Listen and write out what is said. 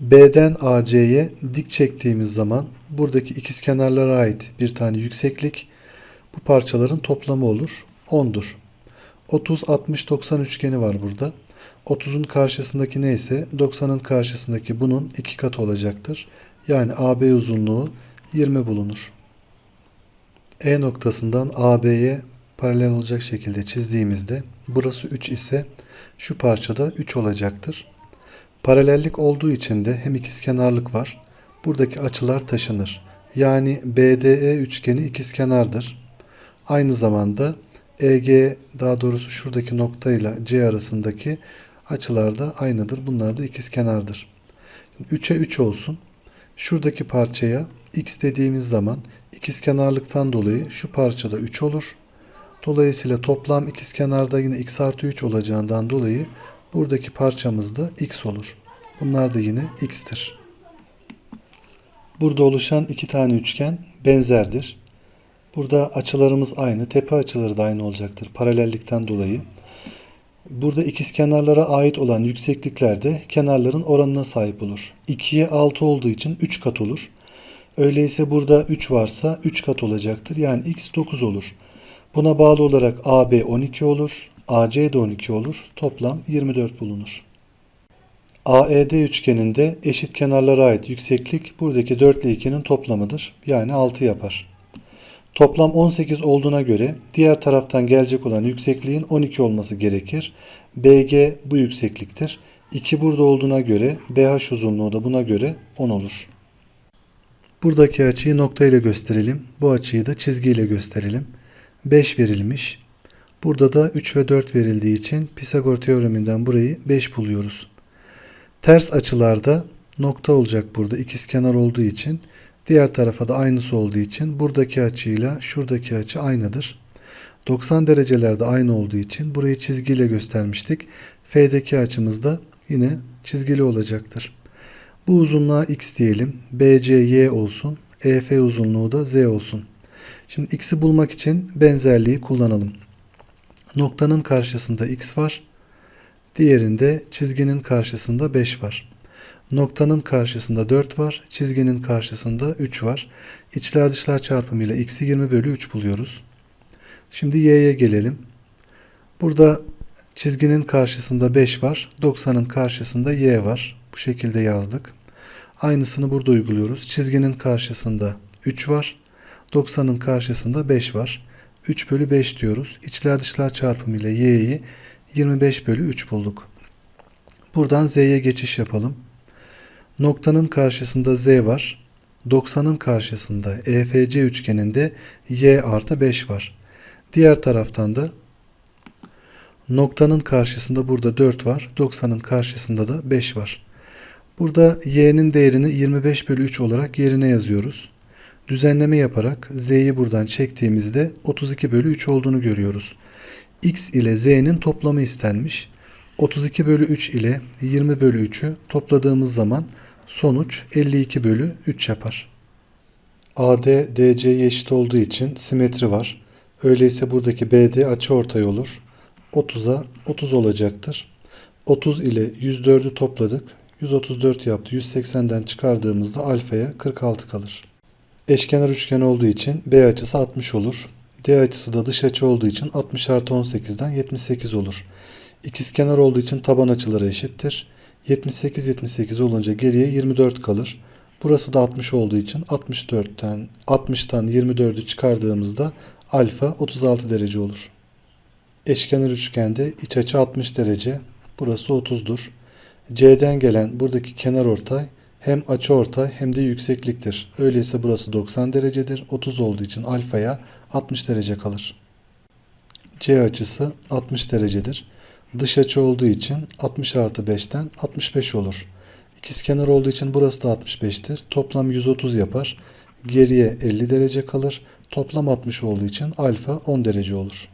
B'den AC'ye dik çektiğimiz zaman buradaki ikizkenarlara ait bir tane yükseklik bu parçaların toplamı olur. 10'dur. 30, 60, 90 üçgeni var burada. 30'un karşısındaki neyse 90'ın karşısındaki bunun iki katı olacaktır. Yani AB uzunluğu 20 bulunur. E noktasından AB'ye paralel olacak şekilde çizdiğimizde burası 3 ise şu parçada 3 olacaktır. Paralellik olduğu için de hem ikizkenarlık var. Buradaki açılar taşınır. Yani BDE üçgeni ikizkenardır. Aynı zamanda EG daha doğrusu şuradaki noktayla C arasındaki açılar da aynıdır. Bunlar da ikizkenardır. 3'e 3 olsun. Şuradaki parçaya x dediğimiz zaman ikizkenarlıktan dolayı şu parçada 3 olur. Dolayısıyla toplam ikizkenarda yine x artı 3 olacağından dolayı buradaki parçamız da x olur. Bunlar da yine x'tir. Burada oluşan iki tane üçgen benzerdir. Burada açılarımız aynı. Tepe açıları da aynı olacaktır paralellikten dolayı. Burada ikizkenarlara ait olan yükseklikler de kenarların oranına sahip olur. 2'ye 6 olduğu için 3 kat olur. Öyleyse burada 3 varsa 3 kat olacaktır. Yani x 9 olur. Buna bağlı olarak AB 12 olur. AC de 12 olur. Toplam 24 bulunur. AED üçgeninde eşit kenarlara ait yükseklik buradaki 4 ile 2'nin toplamıdır. Yani 6 yapar. Toplam 18 olduğuna göre diğer taraftan gelecek olan yüksekliğin 12 olması gerekir. BG bu yüksekliktir. 2 burada olduğuna göre BH uzunluğu da buna göre 10 olur. Buradaki açıyı nokta ile gösterelim. Bu açıyı da çizgiyle gösterelim. 5 verilmiş. Burada da 3 ve 4 verildiği için Pisagor teoreminden burayı 5 buluyoruz. Ters açılarda nokta olacak burada ikizkenar olduğu için. Diğer tarafa da aynısı olduğu için buradaki açıyla şuradaki açı aynıdır. 90 derecelerde aynı olduğu için burayı çizgiyle göstermiştik. F'deki açımız da yine çizgili olacaktır. Bu uzunluğa x diyelim. BC y olsun. EF uzunluğu da z olsun. Şimdi x'i bulmak için benzerliği kullanalım. Noktanın karşısında x var. Diğerinde çizginin karşısında 5 var. Noktanın karşısında 4 var. Çizginin karşısında 3 var. İçler dışlar çarpımıyla x'i 20 bölü 3 buluyoruz. Şimdi y'ye gelelim. Burada çizginin karşısında 5 var. 90'ın karşısında y var. Bu şekilde yazdık. Aynısını burada uyguluyoruz. Çizginin karşısında 3 var. 90'ın karşısında 5 var. 3 bölü 5 diyoruz. İçler dışlar çarpımıyla y'yi 25 bölü 3 bulduk. Buradan z'ye geçiş yapalım. Noktanın karşısında z var. 90'ın karşısında EFC üçgeninde y artı 5 var. Diğer taraftan da noktanın karşısında burada 4 var. 90'ın karşısında da 5 var. Burada y'nin değerini 25 bölü 3 olarak yerine yazıyoruz. Düzenleme yaparak z'yi buradan çektiğimizde 32 bölü 3 olduğunu görüyoruz. x ile z'nin toplamı istenmiş. 32 bölü 3 ile 20 bölü 3'ü topladığımız zaman sonuç 52 bölü 3 yapar. AD DC'ye eşit olduğu için simetri var. Öyleyse buradaki BD açıortay olur. 30'a 30 olacaktır. 30 ile 104'ü topladık. 134 yaptı. 180'den çıkardığımızda alfaya 46 kalır. Eşkenar üçgen olduğu için B açısı 60 olur. D açısı da dış açı olduğu için 60 artı 18'den 78 olur. İkizkenar olduğu için taban açıları eşittir. 78 78 olunca geriye 24 kalır. Burası da 60 olduğu için 64'ten 60'tan 24'ü çıkardığımızda alfa 36 derece olur. Eşkenar üçgende iç açı 60 derece. Burası 30'dur. C'den gelen buradaki kenar ortay hem açı ortay hem de yüksekliktir. Öyleyse burası 90 derecedir. 30 olduğu için alfaya 60 derece kalır. C açısı 60 derecedir. Dış açı olduğu için 60 artı 5'ten 65 olur. İkizkenar olduğu için burası da 65'tir. Toplam 130 yapar. Geriye 50 derece kalır. Toplam 60 olduğu için alfa 10 derece olur.